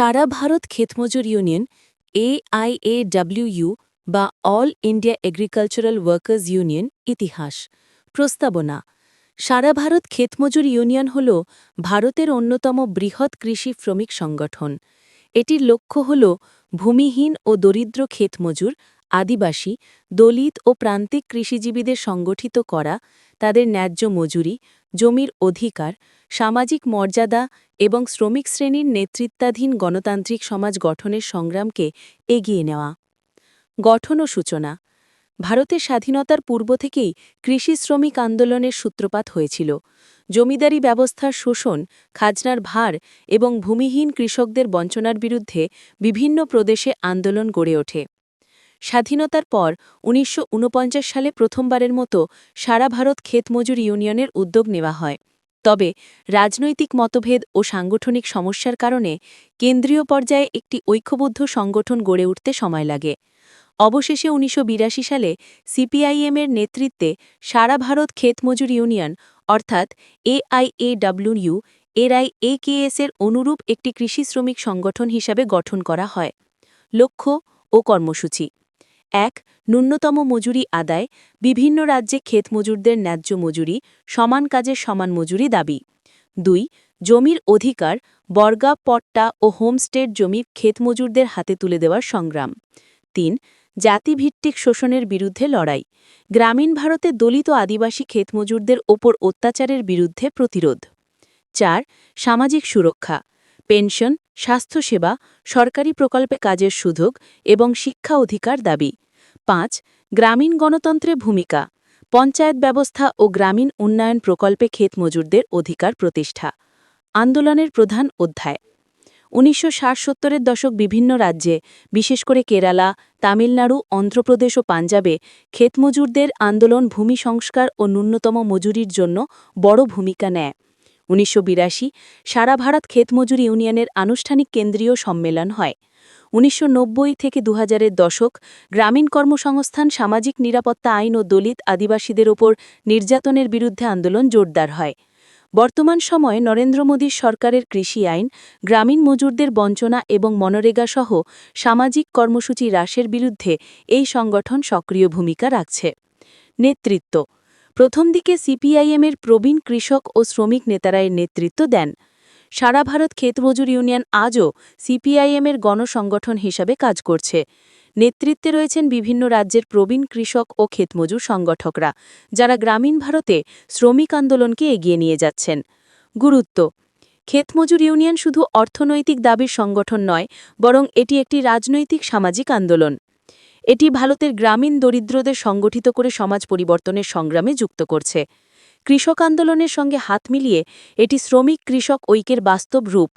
সারা Bharat ক্ষেতমজুর union AIAWU বা all India agricultural workers union, ইতিহাস। প্রস্তাবনা, সারা ভারত ক্ষেতমজুর ইউনিয়ন হল ভারতের অন্যতম বৃহৎ কৃষি শ্রমিক সংগঠন। এটির লক্ষ্য হল ভূমিহীন ও দরিদ্র ক্ষেতমজুর, আদিবাসী, দলিত ও প্রান্তিক কৃষিজীবীদের সংগঠিত করা, তাদের ন্যায্য মজুরি জমির অধিকার, সামাজিক মর্যাদা এবং শ্রমিক শ্রেণির নেতৃত্বাধীন গণতান্ত্রিক সমাজ গঠনের সংগ্রামকে এগিয়ে নেওয়া। গঠন ও সূচনা। ভারতের স্বাধীনতার পূর্ব থেকেই কৃষি শ্রমিক আন্দোলনের সূত্রপাত হয়েছিল। জমিদারি ব্যবস্থার শোষণ, খাজনার ভার এবং ভূমিহীন কৃষকদের বঞ্চনার বিরুদ্ধে বিভিন্ন প্রদেশে আন্দোলন গড়ে ওঠে। স্বাধীনতার পর উনিশশো ঊনপঞ্চাশ সালে প্রথমবারের মতো সারা ভারত ক্ষেতমজুর ইউনিয়নের উদ্যোগ নেওয়া হয়। তবে রাজনৈতিক মতভেদ ও সাংগঠনিক সমস্যার কারণে কেন্দ্রীয় পর্যায়ে একটি ঐক্যবদ্ধ সংগঠন গড়ে উঠতে সময় লাগে। অবশেষে উনিশশো বিরাশি সালে সিপিআইএমের নেতৃত্বে সারা ভারত ক্ষেতমজুর ইউনিয়ন, অর্থাৎ এআইএডব্লিউইউ এর আইএকেএস এর অনুরূপ একটি কৃষি শ্রমিক সংগঠন হিসাবে গঠন করা হয়। লক্ষ্য ও কর্মসূচি এক, ন্যূনতম মজুরি আদায়, বিভিন্ন রাজ্যে ক্ষেত মজুরদের ন্যায্য মজুরি, সমান কাজের সমান মজুরি দাবি। দুই, জমির অধিকার, বর্গা, পট্টা ও হোমস্টের জমি ক্ষেত মজুরদের হাতে তুলে দেওয়ার সংগ্রাম। তিন, জাতিভিত্তিক শোষণের বিরুদ্ধে লড়াই। গ্রামীণ ভারতে দলিত আদিবাসী ক্ষেতমজুরদের ওপর অত্যাচারের বিরুদ্ধে প্রতিরোধ। চার, সামাজিক সুরক্ষা। পেনশন, স্বাস্থ্যসেবা, সরকারি প্রকল্পে কাজের সুযোগ এবং শিক্ষা অধিকার দাবি। পাঁচ, গ্রামীণ গণতন্ত্রে ভূমিকা, পঞ্চায়েত ব্যবস্থা ও গ্রামীণ উন্নয়ন প্রকল্পে ক্ষেত মজুরদের অধিকার প্রতিষ্ঠা। আন্দোলনের প্রধান অধ্যায়। উনিশশো সত্তরের দশক বিভিন্ন রাজ্যে, বিশেষ করে কেরালা, তামিলনাড়ু, অন্ধ্রপ্রদেশ ও পাঞ্জাবে ক্ষেতমজুরদের আন্দোলন ভূমি সংস্কার ও ন্যূনতম মজুরির জন্য বড় ভূমিকা নেয়। উনিশশো বিরাশি সারা ভারত ক্ষেতমজুর ইউনিয়নের আনুষ্ঠানিক কেন্দ্রীয় সম্মেলন হয়। উনিশশো নব্বই থেকে দু দশক গ্রামীণ কর্মসংস্থান, সামাজিক নিরাপত্তা আইন ও দলিত আদিবাসীদের ওপর নির্যাতনের বিরুদ্ধে আন্দোলন জোরদার হয়। বর্তমান সময়ে নরেন্দ্র মোদীর সরকারের কৃষি আইন, গ্রামীণ মজুরদের বঞ্চনা এবং মনরেগা সহ সামাজিক কর্মসূচি হ্রাসের বিরুদ্ধে এই সংগঠন সক্রিয় ভূমিকা রাখছে। নেতৃত্ব প্রথম দিকে সিপিআইএমের প্রবীণ কৃষক ও শ্রমিক নেতারা এর নেতৃত্ব দেন। সারা ভারত ক্ষেতমজুর ইউনিয়ন আজও সিপিআইএমের গণসংগঠন হিসাবে কাজ করছে। নেতৃত্বে রয়েছেন বিভিন্ন রাজ্যের প্রবীণ কৃষক ও ক্ষেতমজুর সংগঠকরা, যারা গ্রামীণ ভারতে শ্রমিক আন্দোলনকে এগিয়ে নিয়ে যাচ্ছেন। গুরুত্ব ক্ষেতমজুর ইউনিয়ন শুধু অর্থনৈতিক দাবির সংগঠন নয়, বরং এটি একটি রাজনৈতিক সামাজিক আন্দোলন। এটি ভারতের গ্রামীণ দরিদ্রদের সংগঠিত করে সমাজ পরিবর্তনের সংগ্রামে যুক্ত করছে। কৃষক আন্দোলনের সঙ্গে হাত মিলিয়ে এটি শ্রমিক কৃষক ঐক্যের বাস্তব রূপ।